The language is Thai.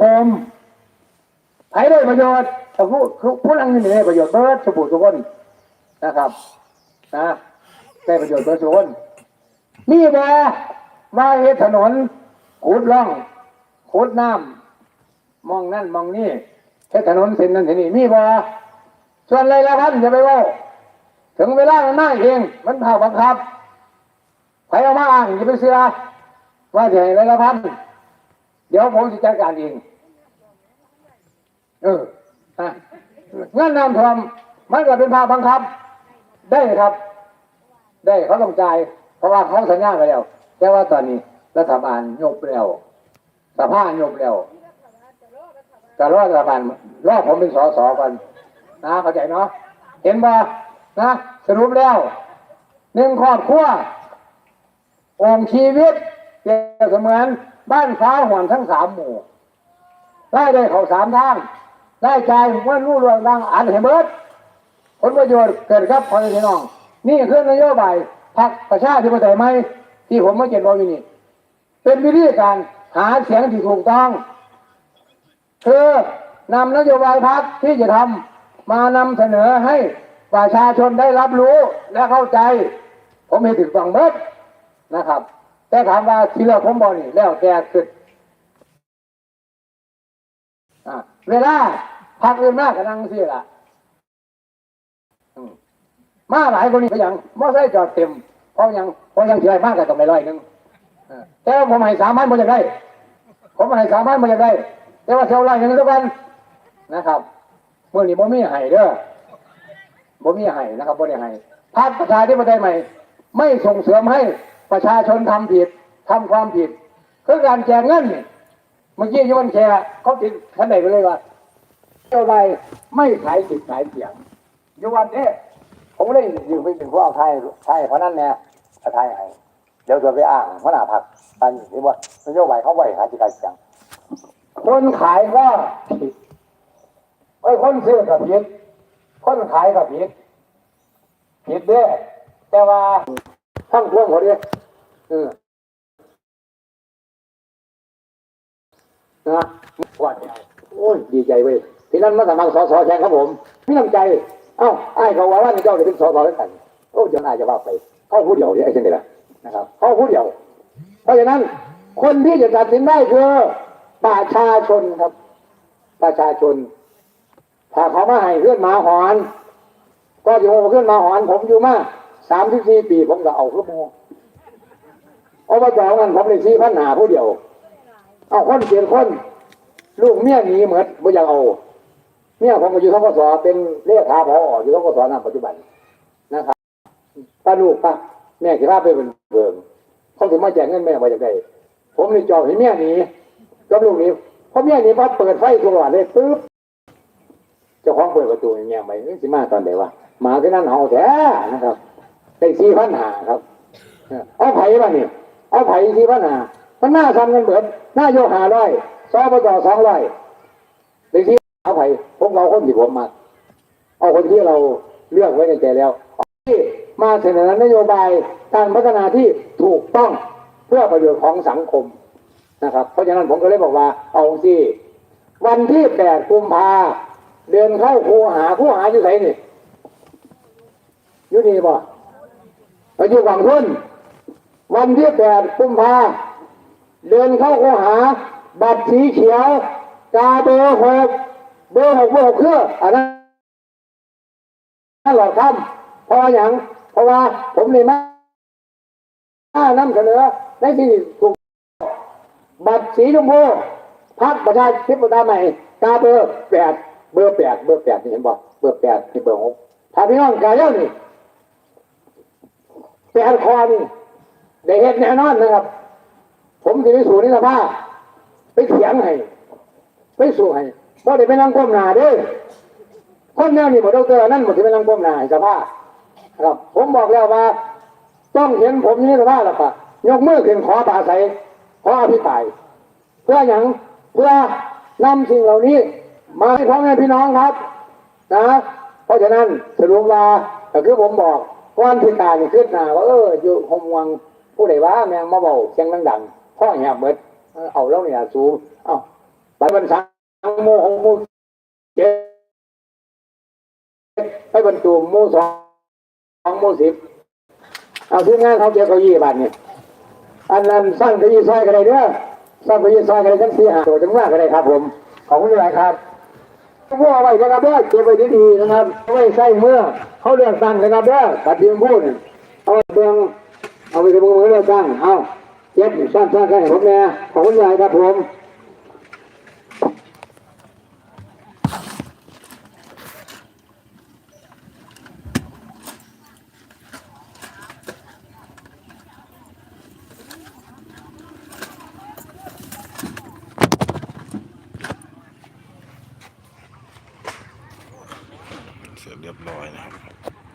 คมใครได้ประโยชน์สผู้ผู้นั่งอยู่นี่ได้ประโยชน์เบิร์ดสบู่ทุกคนนะครับนะได้ประโยชน์เบิดทุกคนนี่แหละว่าเฮถนนขุดร่องขุดน้ำมองนั่นมองนี่เฮ็ดถนนเส้นนั้นเส้นนี้มีบ่ส่วนอะไรละพันอย่าไปว่าถึงเวลามันมาเองมันเผาบังคับใครเอามาอ้างอย่าไปเสือว่าจะให้อะไรละพัน เดี๋ยวผมจะจัดการเอง เออฮะงานนำทำมันก็เป็นภาพบังคับ ได้ครับ ได้เขาต้องจ่ายเพราะว่าเขาสัญญาไปแล้ว แต่ว่าตอนนี้รัฐบาลยกแล้วสภายกแล้วแต่รอรัฐบาลรอผมเป็นสสกันนะเข้าใจเนาะเห็นบ่นะสรุปแล้วหนึ่งครอบครัวองค์ชีวิตเปรียบเสมือน บ้านฟ้าห่วนทั้งสามหมู่ได้ได้เขาสามทางได้ใจเมื่อรู้เรื่องดังอันเห็นเบิดผลประโยชน์เกิดครับพอพี่น้อง นี่คือนโยบายพรรคประชาธิปไตยไหมที่ผมมาเขียนบอกอยู่นี่ เป็นวิธีการหาเสียงที่ถูกต้อง คือนำนโยบายพรรคที่จะทำมานำเสนอให้ประชาชนได้รับรู้และเข้าใจ ผมไม่ถึงฟังเบิดนะครับ แต่ถามว่าที่เลือกผมบอกนี่แล้วแต่คืออะเวลาพักอื่นมากกับนังสิล่ะมาหลายคนนี่ก็ยังมอไซค์จอดเต็มเพราะยังเพราะยังเฉยมากกับตรงในร้อยหนึ่งแต่ผมให้สามพันมันจะได้ ผมให้สามพันมันจะได้ แต่ว่าเท่าไรหนึ่งทุกวันนะครับเมื่อนี้ผมมีให้เด้อผมมีให้นะครับผมได้ให้พรรคประชาธิปไตยใหม่ ไม่ส่งเสริมให้ ประชาชนทำผิดทำความผิดคือการแจกเงินเมื่อกี้ยวนแชร์เขาติดขันไหนไปเลยว่าเจ้าใบไม่ขายสิทธิ์ขายเสียงยวันนี้ผมเลยยืมไปถึงพวกเอาไทยไทยเพราะนั้นแน่เอาไทยให้เดี๋ยวจะไปอ้างพระนาพักอันนี้ว่านโยบายเขาไหวขายสิทธิ์ขายเสียงคนขายก็ผิดไอ้คนซื้อกับผิดคนขายกับผิดผิดเด้แต่ว่าทั้งพวงเขาเนี่ย อือนะว่าใจโอ้ยดีใจเว้ยที่นั่นมาสมัครสอสอแทนครับผมมีน้ำใจ เอ้าไอ้เขาว่าว่าเจ้าจะเป็นสอสอด้วกันโอ้ยเดี๋ยวนาจะว่าไปเข้าผู้เดียวเนี่ยไอ้เช่นนี้แหละนะครับเข้าผู้เดียว เพราะฉะนั้น คนที่จะตัดสินได้คือประชาชนครับ ประชาชน ถ้าเขามาให้เพื่อนมาหอน ก็อยู่เพื่อนมาหอน ผมอยู่มาสามสิบสี่ปีผมก็เอาขึ้นมา เอาไปจองกันผมเลยชี้พันหาผู้เดียว เอาคนเปลี่ยนคน ลูกเมียหนีเหมือนไม่อยากเอาเมียผมก็อยู่ท้องกสเป็นเลขาพออยู่ท้องกสนปัจจุบันนะครับป้าลูกป้าแม่ขี้พาไปเป็นเบิงเขาถึงมาแจกเงินแม่ไว้จากใดผมเลยจองให้เมียหนีกับลูกหนี้เพราะเมียหนีปั๊บเปิดไฟตลอดเลยปึ๊บเจ้าของเปิดประตูอย่างเงี้ยไปเอ้ยสิมาตอนไหนวะหมาที่นั่นเห่าแท้นะครับได้สี่พันหาครับเอาไผ่มาเนี่ย เอาไผ่สี่พันหามันหน้าทำกันเหมือนหน้าโยหาร้อยซอปต่อสองร้อยได้ที่เอาไผ่ผมเอาคนที่ผมมา เอาคนที่เราเลือกไว้ในใจแล้วที่มาเสนอนโยบายการพัฒนาที่ถูกต้องเพื่อประโยชน์ของสังคมนะครับ เพราะฉะนั้นผมก็เลยบอกว่าเอาสิวันที่แปดกุมภาเดินเข้าคูหาคูหาอยู่ไหนนี่อยู่นี่ป่ไปอยู่ฝั่งทุน วันที่แปดกุมภาเดินเข้าคูหา บัตรสีเขียวกาเบอร์หกเบอร์หกเบอร์หกเครื่องอันนั้นนั่นหรอกครับเพราะว่าอย่างเพราะว่าผมเลยมานำเสนอในที่ถูกบัตรสีชมพูพักประชาธิปไตยใหม่กาเบอร์แปดเบอร์แปดเบอร์แปดนี่เห็นบ่เบอร์แปดนี่เบอร์หกถ้าพี่น้องกายแล้วนี่แปดคอนี่ ได้เห็นแน่นอนนะครับ ผมจะไปสู่นิสภาไปเถียงให้ไปสู่ให้เพราะได้ไปนั่งก้มหน้าเด้อคนแนวนี้หมดดอกเตอร์นั่นหมดที่เป็นลังป้มหนาสภาครับ ผมบอกแล้วว่า ต้องเห็นผมอยี่สภาพแล้วปะยกมือขึ้นขอปาศัยขออภิปรายเพื่ออย่างเพื่อนำสิ่งเหล่านี้ มาให้พ่อแม่พี่น้องครับ นะ เพราะฉะนั้นสรุปว่าก็คือผมบอกก้อนพิการขึ้นหนาว่าเอออยู่หมวัง ผู้ใดว่าแมงมาเบาเสียงดังๆพ่อแหบเบิดเออเล้วเนี่ยสูงเอ้าไปบรรษาโมของโมเจ็ดไปบรรจุโมสองโมสิบเอาทีมงานเขาเก็บเก้าอี้บาทเนี่ยอันนั้นสร้างเก้าอี้ซอยกันเลยเด้อสร้างเก้าอี้ซอยกันเลยทั้งสี่หาตัวจังว่ากันเลยครับ ผมขอบคุณหลายครับว่าไว้นะครับเด้อเก็บไว้ดีๆนะครับไว้ใส่เมื่อเขาเลือกตั้งนะครับเด้อปัดเดียมพูดเอาเบือง กระมือเอกตั้งเอาเก็บสร้างสร้างกันให้ผมแน่ขอบคุณหลายครับผมเสร็จเรียบร้อยนะครับ